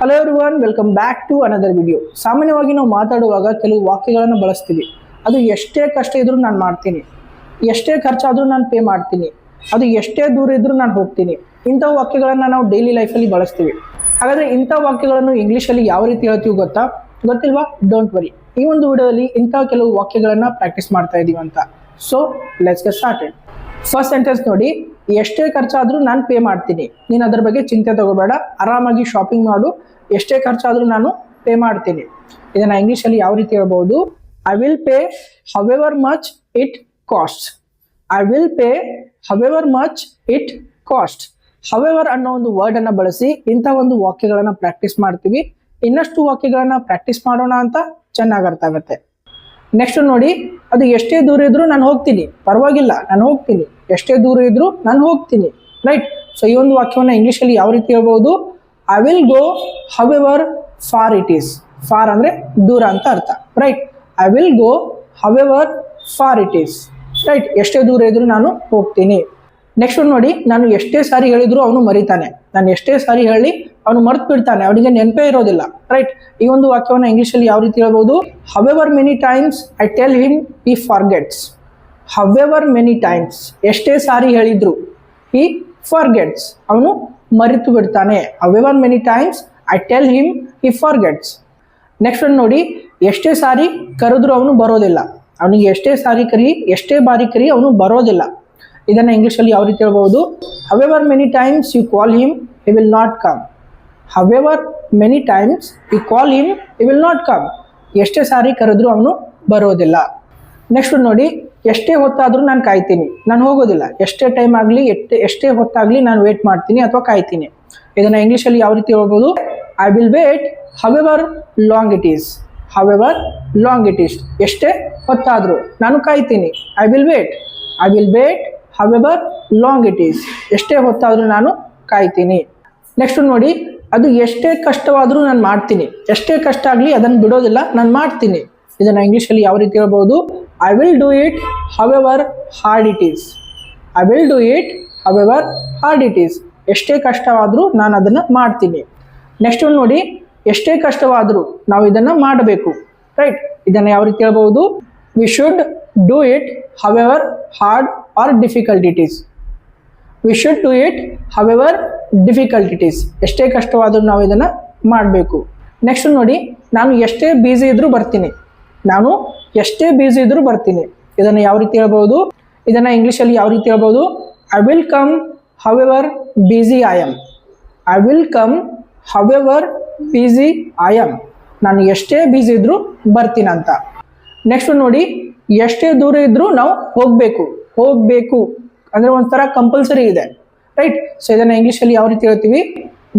Hello everyone welcome back to another video ಸಾಮಾನ್ಯವಾಗಿ ನಾವು ಮಾತಾಡುವಾಗ ಕೆಲವು ವಾಕ್ಯಗಳನ್ನು ಬಳಸ್ತೀವಿ. ಅದು ಎಷ್ಟೇ ಕಷ್ಟ ಇದ್ರೂ ನಾನು ಮಾಡ್ತೀನಿ. ಎಷ್ಟೇ ಖರ್ಚಾದರೂ ನಾನು ಪೇ ಮಾಡ್ತೀನಿ. ಅದು ಎಷ್ಟೇ ದೂರ ಇದ್ರೂ ನಾನು ಹೋಗ್ತೀನಿ. ಇಂಥ ವಾಕ್ಯಗಳನ್ನು ನಾವು ಡೈಲಿ ಲೈಫಲ್ಲಿ ಬಳಸ್ತೀವಿ. ಹಾಗಾದರೆ ಇಂಥ ವಾಕ್ಯಗಳನ್ನು ಇಂಗ್ಲೀಷಲ್ಲಿ ಯಾವ ರೀತಿ ಹೇಳ್ತೀವಿ ಗೊತ್ತಾ? ಗೊತ್ತಿಲ್ವಾ? ಡೋಂಟ್ ವರಿ ಈ ಒಂದು ವಿಡಿಯೋದಲ್ಲಿ ಇಂಥ ಕೆಲವು ವಾಕ್ಯಗಳನ್ನು ಪ್ರಾಕ್ಟೀಸ್ ಮಾಡ್ತಾ ಇದ್ದೀವಿ ಅಂತ. So let's get started first sentence ನೋಡಿ. ಎಷ್ಟೇ ಖರ್ಚಾದರೂ ನಾನು ಪೇ ಮಾಡ್ತೀನಿ. ನೀನು ಅದ್ರ ಬಗ್ಗೆ ಚಿಂತೆ ತಗೋಬೇಡ. ಆರಾಮಾಗಿ ಶಾಪಿಂಗ್ ಮಾಡು. ಎಷ್ಟೇ ಖರ್ಚಾದರೂ ನಾನು ಪೇ ಮಾಡ್ತೀನಿ. ಇದನ್ನು ಇಂಗ್ಲೀಷಲ್ಲಿ ಯಾವ ರೀತಿ ಹೇಳ್ಬೋದು I will pay however much it cost I will pay however much it cost however ಅನ್ನೋ ಒಂದು ವರ್ಡ್ ಅನ್ನ ಬಳಸಿ ಇಂಥ ಒಂದು ವಾಕ್ಯಗಳನ್ನ ಪ್ರಾಕ್ಟೀಸ್ ಮಾಡ್ತೀವಿ. ಇನ್ನಷ್ಟು ವಾಕ್ಯಗಳನ್ನ ಪ್ರಾಕ್ಟೀಸ್ ಮಾಡೋಣ ಅಂತ ಚೆನ್ನಾಗಿ ಅರ್ಥ ಆಗುತ್ತೆ. ನೆಕ್ಸ್ಟ್ ನೋಡಿ, ಅದು ಎಷ್ಟೇ ದೂರ ಇದ್ರೂ ನಾನು ಹೋಗ್ತೀನಿ. ಪರವಾಗಿಲ್ಲ, ನಾನು ಹೋಗ್ತೀನಿ. ಎಷ್ಟೇ ದೂರ ಇದ್ರೂ ನಾನು ಹೋಗ್ತೀನಿ. ರೈಟ್ ಸೊ ಈ ಒಂದು ವಾಕ್ಯವನ್ನು ಇಂಗ್ಲೀಷಲ್ಲಿ ಯಾವ ರೀತಿ ಹೇಳ್ಬೋದು? I will go however far it is far ಅಂದರೆ ದೂರ ಅಂತ ಅರ್ಥ. Right I will go however far it is right ಎಷ್ಟೇ ದೂರ ಇದ್ರೂ ನಾನು ಹೋಗ್ತೀನಿ. ನೆಕ್ಸ್ಟ್ ನೋಡಿ, ನಾನು ಎಷ್ಟೇ ಸಾರಿ ಹೇಳಿದ್ರು ಅವನು ಮರಿತಾನೆ. ನಾನು ಎಷ್ಟೇ ಸಾರಿ ಹೇಳಿ ಅವನು ಮರ್ತು ಬಿಡ್ತಾನೆ. ಅವನಿಗೆ ನೆನಪೇ ಇರೋದಿಲ್ಲ ರೈಟ್ ಈ ಒಂದು ವಾಕ್ಯವನ್ನು ಇಂಗ್ಲೀಷಲ್ಲಿ ಯಾವ ರೀತಿ ಹೇಳ್ಬೋದು? However many times I tell him he forgets however many times ಎಷ್ಟೇ ಸಾರಿ ಹೇಳಿದ್ರು ಈ ಫಾರ್ಗೆಟ್ಸ್ ಅವನು ಮರೆತು ಬಿಡ್ತಾನೆ. However many times I tell him he forgets next ಒಂದು ನೋಡಿ, ಎಷ್ಟೇ ಸಾರಿ ಕರೆದ್ರೂ ಅವನು ಬರೋದಿಲ್ಲ. ಅವನಿಗೆ ಎಷ್ಟೇ ಸಾರಿ ಕರಿ, ಎಷ್ಟೇ ಬಾರಿ ಕರಿ, ಅವನು ಬರೋದಿಲ್ಲ. ಇದನ್ನು ಇಂಗ್ಲೀಷಲ್ಲಿ ಯಾವ ರೀತಿ ಹೇಳ್ಬೋದು however many times you call him he will not come however many times you call him he will not come ಎಷ್ಟೇ ಸಾರಿ ಕರೆದ್ರು ಅವನು ಬರೋದಿಲ್ಲ. ನೆಕ್ಸ್ಟ್ ನೋಡಿ, ಎಷ್ಟೇ ಹೊತ್ತಾದರೂ ನಾನು ಕಾಯ್ತೀನಿ. ನಾನು ಹೋಗೋದಿಲ್ಲ. ಎಷ್ಟೇ ಟೈಮ್ ಆಗಲಿ ಎಷ್ಟೇ ಎಷ್ಟೇ ಹೊತ್ತಾಗಲಿ ನಾನು ವೇಟ್ ಮಾಡ್ತೀನಿ ಅಥವಾ ಕಾಯ್ತೀನಿ. ಇದನ್ನು ಇಂಗ್ಲೀಷಲ್ಲಿ ಯಾವ ರೀತಿ ಹೇಳ್ಬೋದು I will wait however long it is however long it is ಎಷ್ಟೇ ಹೊತ್ತಾದರೂ ನಾನು ಕಾಯ್ತೀನಿ. I will wait I will wait however long it is ಎಷ್ಟೇ ಹೊತ್ತಾದರೂ ನಾನು ಕಾಯ್ತೀನಿ. ನೆಕ್ಸ್ಟು ನೋಡಿ, ಅದು ಎಷ್ಟೇ ಕಷ್ಟವಾದರೂ ನಾನು ಮಾಡ್ತೀನಿ. ಎಷ್ಟೇ ಕಷ್ಟ ಆಗಲಿ ಅದನ್ನು ಬಿಡೋದಿಲ್ಲ, ನಾನು ಮಾಡ್ತೀನಿ. ಇದನ್ನು ಇಂಗ್ಲೀಷಲ್ಲಿ ಯಾವ ರೀತಿ ಹೇಳ್ಬೋದು? I will do it however hard it is I will do it however hard it is ಎಷ್ಟೇ ಕಷ್ಟವಾದರೂ ನಾನು ಅದನ್ನು ಮಾಡ್ತೀನಿ. ನೆಕ್ಸ್ಟ್ ಒಂದು ನೋಡಿ, ಎಷ್ಟೇ ಕಷ್ಟವಾದರೂ ನಾವು ಇದನ್ನು ಮಾಡಬೇಕು. ರೈಟ್ ಇದನ್ನು ಯಾವ ರೀತಿ ಹೇಳ್ಬೋದು? We should do it however hard or difficult it is. We should do it however difficult it is ಎಷ್ಟೇ ಕಷ್ಟವಾದರೂ ನಾವು ಇದನ್ನು ಮಾಡಬೇಕು. ನೆಕ್ಸ್ಟ್ ನೋಡಿ, ನಾನು ಎಷ್ಟೇ ಬೀಸಿ ಇದ್ರೂ ಬರ್ತೀನಿ. ನಾನು ಎಷ್ಟೇ ಬೀಸಿ ಇದ್ರೂ ಬರ್ತೀನಿ. ಇದನ್ನು ಯಾವ ರೀತಿ ಹೇಳ್ಬೋದು? ಇದನ್ನು ಇಂಗ್ಲೀಷಲ್ಲಿ ಯಾವ ರೀತಿ ಹೇಳ್ಬೋದು? I will come however busy I am I will come however busy I am ನಾನು ಎಷ್ಟೇ ಬೀಸಿ ಇದ್ರೂ ಬರ್ತೀನಿ ಅಂತ ನೆಕ್ಸ್ಟ್ ನೋಡಿ, ಎಷ್ಟೇ ದೂರ ಇದ್ರೂ ನಾವು ಹೋಗಬೇಕು. ಹೋಗಬೇಕು. ಅಂದರೆ ಒಂಥರ ಕಂಪಲ್ಸರಿ ಇದೆ. ರೈಟ್ ಸೊ ಇದನ್ನು ಇಂಗ್ಲೀಷಲ್ಲಿ ಯಾವ ರೀತಿ ಹೇಳ್ತೀವಿ?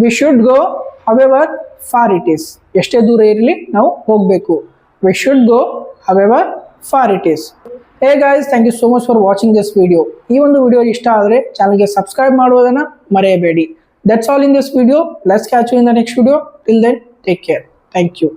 We should go however far it is ಎಷ್ಟೇ ದೂರ ಇರಲಿ ನಾವು ಹೋಗಬೇಕು. We should go however far it is hey guys thank you so much for watching this video ಈ ಒಂದು ವಿಡಿಯೋ ಇಷ್ಟ ಆದರೆ ಚಾನಲ್ಗೆ ಸಬ್ಸ್ಕ್ರೈಬ್ ಮಾಡುವುದನ್ನು ಮರೆಯಬೇಡಿ. That's all in this video let's catch you in the next video till then take care thank you